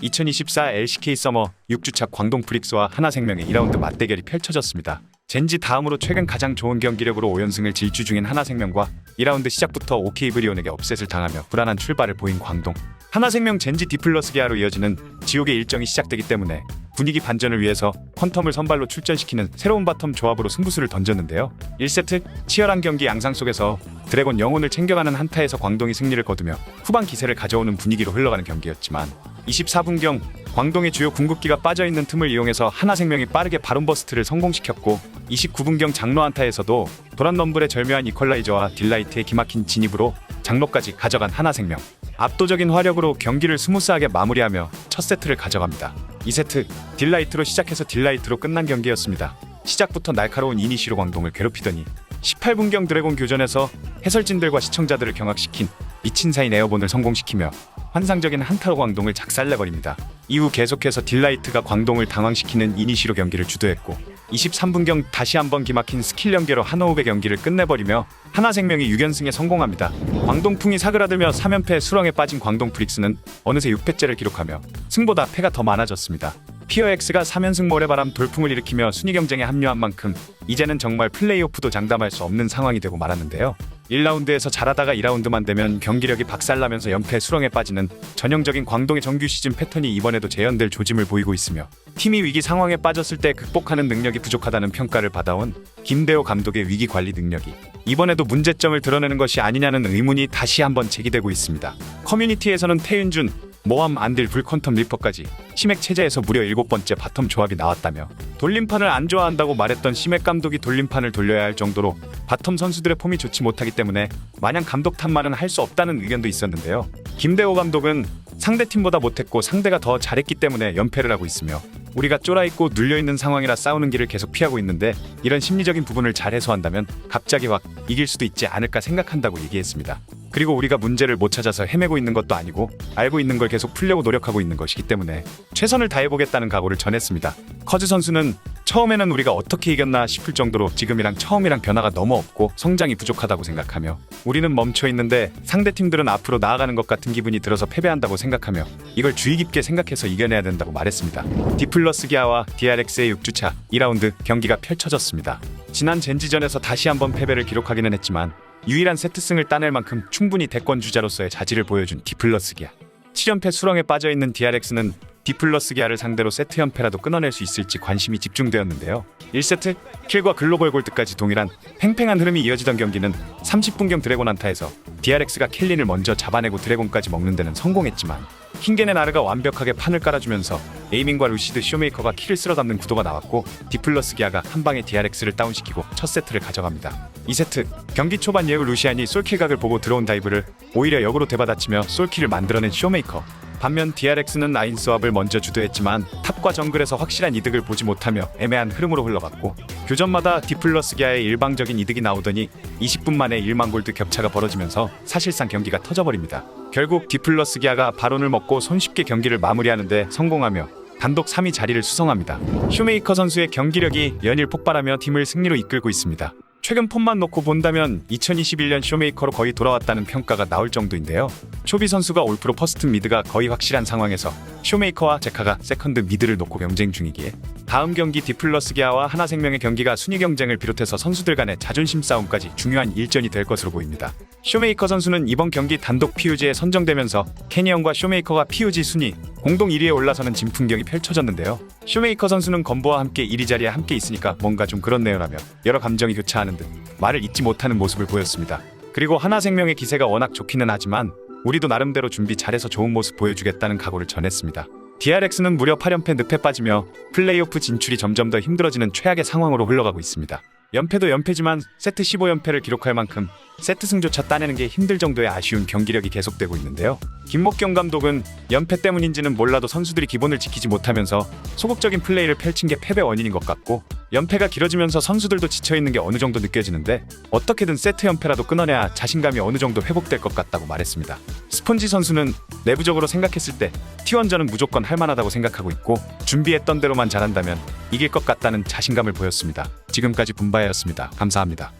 2024 LCK 서머 6주차 광동 브릭스와 하나생명의 2라운드 맞대결이 펼쳐졌습니다. 젠지 다음으로 최근 가장 좋은 경기력으로 5연승을 질주 중인 하나생명과 2라운드 시작부터 OK 브리온에게 업셋을 당하며 불안한 출발을 보인 광동. 하나생명 젠지 디플러스 기아로 이어지는 지옥의 일정이 시작되기 때문에 분위기 반전을 위해서 퀀텀을 선발로 출전시키는 새로운 바텀 조합으로 승부수를 던졌는데요. 1세트 치열한 경기 양상 속에서 드래곤 영혼을 챙겨가는 한타에서 광동이 승리를 거두며 후반 기세를 가져오는 분위기로 흘러가는 경기였지만 24분경 광동의 주요 궁극기가 빠져있는 틈을 이용해서 하나생명이 빠르게 바론버스트를 성공시켰고 29분경 장로 한타에서도 도란넘블의 절묘한 이퀄라이저와 딜라이트의 기막힌 진입으로 장로까지 가져간 하나생명. 압도적인 화력으로 경기를 스무스하게 마무리하며 첫 세트를 가져갑니다. 2세트 딜라이트로 시작해서 딜라이트로 끝난 경기였습니다. 시작부터 날카로운 이니시로 광동을 괴롭히더니 18분경 드래곤 교전에서 해설진들과 시청자들을 경악시킨 미친 사인 에어본을 성공시키며 환상적인 한타로 광동을 작살내버립니다. 이후 계속해서 딜라이트가 광동을 당황시키는 이니시로 경기를 주도했고 23분경 다시 한번 기막힌 스킬 연계로 한호흡의 경기를 끝내버리며 하나생명이 6연승에 성공합니다. 광동풍이 사그라들며 3연패 수렁에 빠진 광동 프릭스는 어느새 6패째를 기록하며 승보다 패가 더 많아졌습니다. 피어엑스가 3연승 모래바람 돌풍을 일으키며 순위 경쟁에 합류한 만큼 이제는 정말 플레이오프도 장담할 수 없는 상황이 되고 말았는데요. 1라운드에서 잘하다가 2라운드만 되면 경기력이 박살나면서 연패 수렁에 빠지는 전형적인 광동의 정규 시즌 패턴이 이번에도 재현될 조짐을 보이고 있으며 팀이 위기 상황에 빠졌을 때 극복하는 능력이 부족하다는 평가를 받아온 김대호 감독의 위기 관리 능력이 이번에도 문제점을 드러내는 것이 아니냐는 의문이 다시 한번 제기되고 있습니다. 커뮤니티에서는 태윤준, 모함 안딜 불컨텀 리퍼까지 심액 체제에서 무려 일곱 번째 바텀 조합이 나왔다며 돌림판을 안 좋아한다고 말했던 심액 감독이 돌림판을 돌려야 할 정도로 바텀 선수들의 폼이 좋지 못하기 때문에 마냥 감독 탓말은 할 수 없다는 의견도 있었는데요. 김대호 감독은 상대 팀보다 못했고 상대가 더 잘했기 때문에 연패를 하고 있으며 우리가 쫄아있고 눌려있는 상황이라 싸우는 길을 계속 피하고 있는데 이런 심리적인 부분을 잘 해소한다면 갑자기 확 이길 수도 있지 않을까 생각한다고 얘기했습니다. 그리고 우리가 문제를 못 찾아서 헤매고 있는 것도 아니고 알고 있는 걸 계속 풀려고 노력하고 있는 것이기 때문에 최선을 다해보겠다는 각오를 전했습니다. 커즈 선수는 처음에는 우리가 어떻게 이겼나 싶을 정도로 지금이랑 처음이랑 변화가 너무 없고 성장이 부족하다고 생각하며 우리는 멈춰 있는데 상대 팀들은 앞으로 나아가는 것 같은 기분이 들어서 패배한다고 생각하며 이걸 주의 깊게 생각해서 이겨내야 된다고 말했습니다. 디플러스 기아와 DRX의 6주차 2라운드 경기가 펼쳐졌습니다. 지난 젠지전에서 다시 한번 패배를 기록하기는 했지만 유일한 세트승을 따낼 만큼 충분히 대권 주자로서의 자질을 보여준 디플러스 기아. 7연패 수렁에 빠져있는 DRX는 디플러스 기아를 상대로 세트 연패라도 끊어낼 수 있을지 관심이 집중되었는데요. 1세트 킬과 글로벌 골드까지 동일한 팽팽한 흐름이 이어지던 경기는 30분경 드래곤 한타에서 DRX가 켈린을 먼저 잡아내고 드래곤까지 먹는 데는 성공했지만 킹겐의 나르가 완벽하게 판을 깔아주면서 에이밍과 루시드 쇼메이커가 킬을 쓸어 담는 구도가 나왔고 디플러스 기아가 한 방에 DRX를 다운시키고 첫 세트를 가져갑니다. 2세트 경기 초반 예우 루시안이 솔킬각을 보고 들어온 다이브를 오히려 역으로 되받아치며 솔킬을 만들어낸 쇼메이커 반면 DRX는 라인 스왑을 먼저 주도했지만 탑과 정글에서 확실한 이득을 보지 못하며 애매한 흐름으로 흘러갔고 교전마다 디플러스 기아의 일방적인 이득이 나오더니 20분 만에 1만 골드 격차가 벌어지면서 사실상 경기가 터져버립니다. 결국 디플러스 기아가 바론을 먹고 손쉽게 경기를 마무리하는데 성공하며 단독 3위 자리를 수성합니다. 쇼메이커 선수의 경기력이 연일 폭발하며 팀을 승리로 이끌고 있습니다. 최근 폼만 놓고 본다면 2021년 쇼메이커로 거의 돌아왔다는 평가가 나올 정도인데요. 초비 선수가 올프로 퍼스트 미드가 거의 확실한 상황에서 쇼메이커와 제카가 세컨드 미드를 놓고 경쟁 중이기에 다음 경기 디플러스 기아와 하나생명의 경기가 순위 경쟁을 비롯해서 선수들 간의 자존심 싸움까지 중요한 일전이 될 것으로 보입니다. 쇼메이커 선수는 이번 경기 단독 PUG에 선정되면서 캐니언과 쇼메이커가 PUG 순위 공동 1위에 올라서는 진풍경이 펼쳐졌는데요. 쇼메이커 선수는 건보와 함께 1위 자리에 함께 있으니까 뭔가 좀 그렇네요라며 여러 감정이 교차하는 듯 말을 잊지 못하는 모습을 보였습니다. 그리고 하나생명의 기세가 워낙 좋기는 하지만 우리도 나름대로 준비 잘해서 좋은 모습 보여주겠다는 각오를 전했습니다. DRX는 무려 8연패 늪에 빠지며 플레이오프 진출이 점점 더 힘들어지는 최악의 상황으로 흘러가고 있습니다. 연패도 연패지만 세트 15연패를 기록할 만큼 세트 승조차 따내는 게 힘들 정도의 아쉬운 경기력이 계속되고 있는데요. 김목경 감독은 연패 때문인지는 몰라도 선수들이 기본을 지키지 못하면서 소극적인 플레이를 펼친 게 패배 원인인 것 같고 연패가 길어지면서 선수들도 지쳐 있는 게 어느 정도 느껴지는데 어떻게든 세트 연패라도 끊어내야 자신감이 어느 정도 회복될 것 같다고 말했습니다. 스폰지 선수는 내부적으로 생각했을 때 T1전은 무조건 할 만하다고 생각하고 있고 준비했던 대로만 잘한다면 이길 것 같다는 자신감을 보였습니다. 지금까지 분바였습니다. 감사합니다.